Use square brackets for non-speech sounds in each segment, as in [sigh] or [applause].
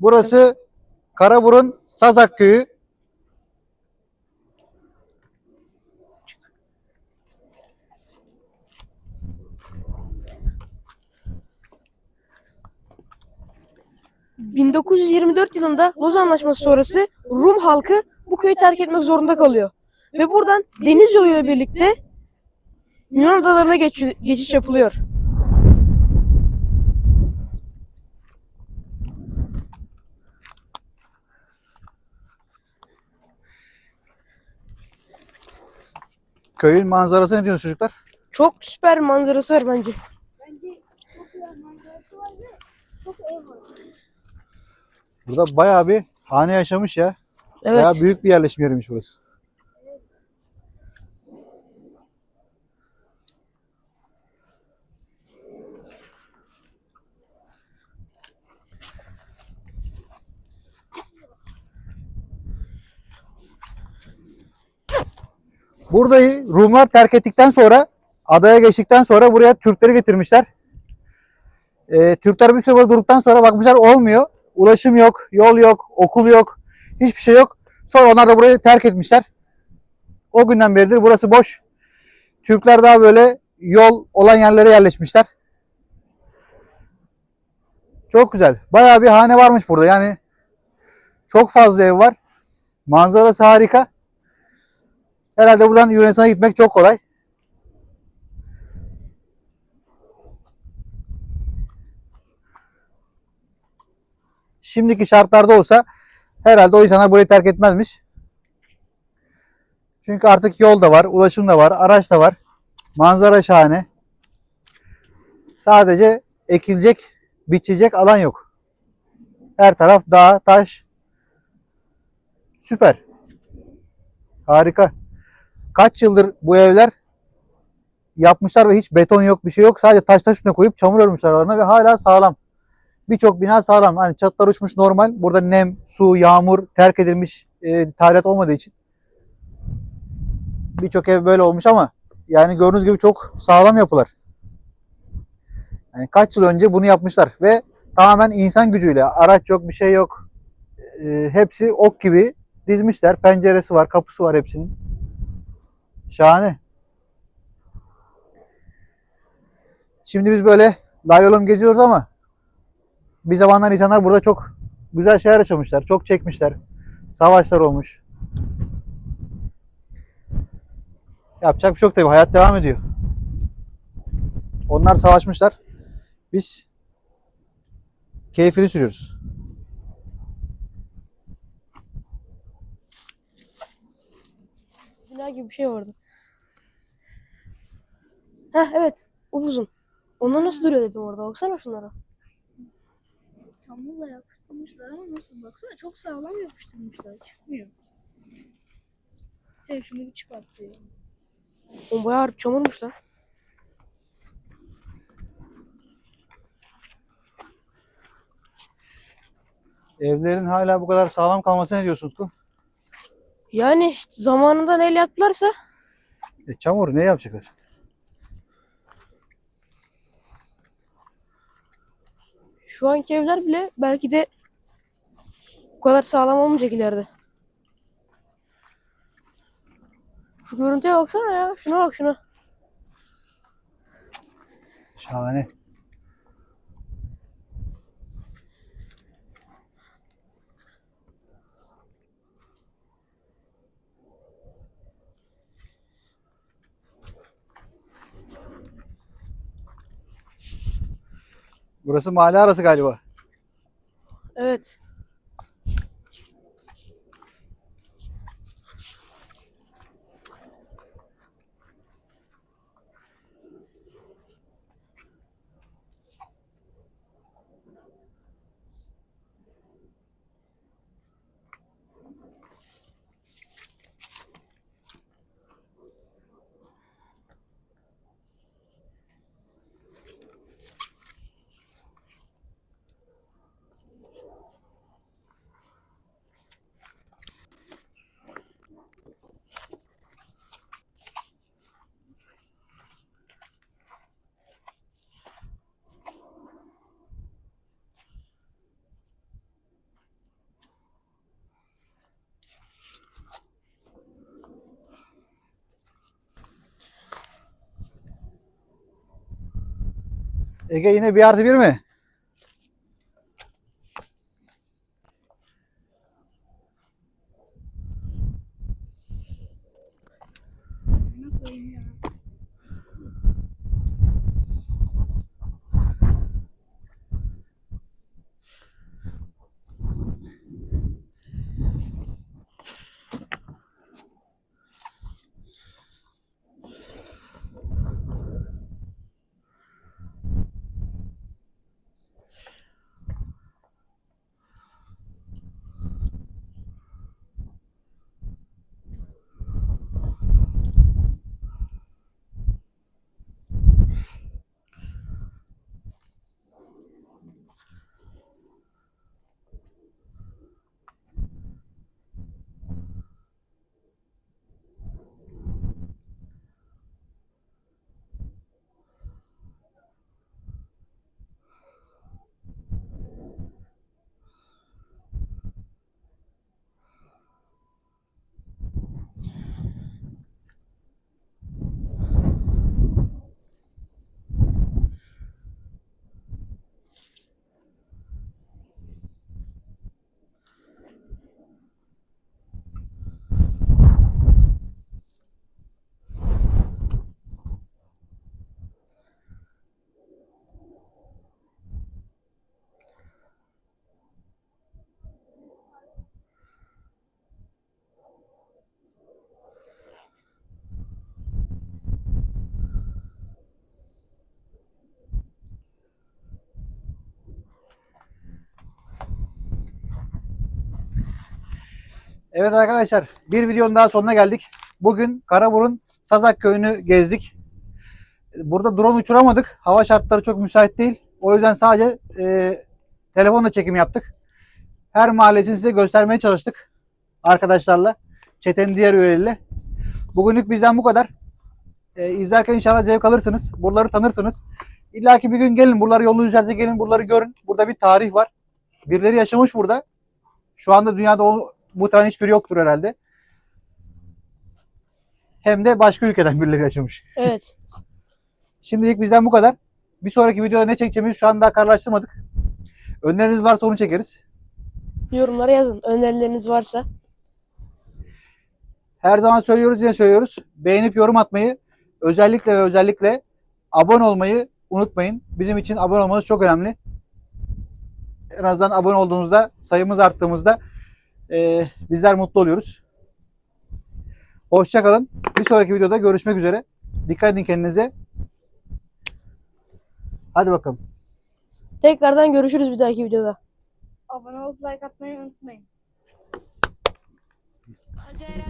Burası Karaburun Sazak Köyü. Hı. 1924 yılında Loz Anlaşması sonrası Rum halkı bu köyü terk etmek zorunda kalıyor. Ve buradan deniz yoluyla birlikte Yunan adalarına geç- geçiş yapılıyor. Köyün manzarası ne diyorsunuz çocuklar? Çok süper manzarası var bence. Bence çok güzel manzarası var ve çok ev var. Burada bayağı bir hane yaşamış ya. Evet. Bayağı büyük bir yerleşim yeriymiş burası. Burayı Rumlar terk ettikten sonra adaya geçtikten sonra buraya Türkleri getirmişler. Ee, Türkler bir süre durduktan sonra bakmışlar olmuyor. Ulaşım yok, yol yok, okul yok, hiçbir şey yok. Sonra onlar da burayı terk etmişler. O günden beridir burası boş. Türkler daha böyle yol olan yerlere yerleşmişler. Çok güzel. Bayağı bir hane varmış burada. Yani çok fazla ev var. Manzarası harika. Herhalde buradan Yunanistan'a gitmek çok kolay. Şimdiki şartlarda olsa herhalde o insanlar burayı terk etmezmiş. Çünkü artık yol da var, ulaşım da var, araç da var. Manzara şahane. Sadece ekilecek, biçecek alan yok. Her taraf dağ, taş. Süper. Harika. Kaç yıldır bu evler yapmışlar ve hiç beton yok, bir şey yok. Sadece taş taş üstüne koyup çamur örmüşler aralarına ve hala sağlam. Birçok bina sağlam. Hani çatlar uçmuş normal. Burada nem, su, yağmur terk edilmiş e, tadilat olmadığı için. Birçok ev böyle olmuş ama yani gördüğünüz gibi çok sağlam yapılar. Yani kaç yıl önce bunu yapmışlar ve tamamen insan gücüyle. Araç yok, bir şey yok. E, hepsi ok gibi dizmişler. Penceresi var, kapısı var hepsinin. Şahane. Şimdi biz böyle laylolum geziyoruz ama bir zamanlar insanlar burada çok güzel şeyler yaşamışlar. Çok çekmişler. Savaşlar olmuş. Yapacak bir şey yok tabii. Hayat devam ediyor. Onlar savaşmışlar. Biz keyfini sürüyoruz. Bina gibi bir şey vardı. Heh evet. Upuzun. Onlar nasıl duruyor dedim orada. Baksana şunlara. Çamurla yapıştırmışlar ama nasıl baksana çok sağlam yapıştırmışlar. Çıkmıyor. Sen şunu bir çıkarttı. O bayağı harbi çamurmuş lan. Evlerin hala bu kadar sağlam kalması ne diyorsun Utku? Yani işte zamanında neyle yaptılarsa E, çamur ne yapacaklar? Şu anki evler bile belki de bu kadar sağlam olmayacak ileride. Şu görüntüye baksana ya. Şuna bak şuna. Şahane. Burası mahalle arası galiba. Evet. Ege yine bir artı bir mi? Evet arkadaşlar bir videonun daha sonuna geldik. Bugün Karaburun Sazak köyünü gezdik. Burada drone uçuramadık. Hava şartları çok müsait değil. O yüzden sadece e, telefonla çekim yaptık. Her mahallesini size göstermeye çalıştık. Arkadaşlarla. Çetenin diğer üyeleriyle. Bugünlük bizden bu kadar. E, izlerken inşallah zevk alırsınız. Buraları tanırsınız. İlla ki bir gün gelin. Buraları yolunuz üzerinize gelin. Buraları görün. Burada bir tarih var. Birileri yaşamış burada. Şu anda dünyada tane hiçbiri yoktur herhalde. Hem de başka ülkeden birileri yaşamış. Evet. [laughs] Şimdilik bizden bu kadar. Bir sonraki videoda ne çekeceğimizi şu an daha kararlaştırmadık. Önerileriniz varsa onu çekeriz. Yorumlara yazın. Önerileriniz varsa. Her zaman söylüyoruz yine söylüyoruz. Beğenip yorum atmayı özellikle ve özellikle abone olmayı unutmayın. Bizim için abone olmanız çok önemli. En azından abone olduğunuzda sayımız arttığımızda eee, bizler mutlu oluyoruz. Hoşçakalın. Bir sonraki videoda görüşmek üzere. Dikkat edin kendinize. Hadi bakalım. Tekrardan görüşürüz bir dahaki videoda. Abone olup like atmayı unutmayın. Geceye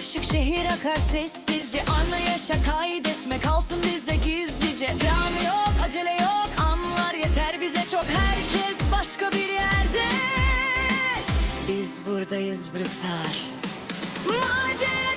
düşük şehir akar sessizce. Anla yaşa kaydetme kalsın bizde gizlice. Plan yok acele yok. Anlar yeter bize çok. Herkes başka bir yerde. Biz buradayız brutal. Macera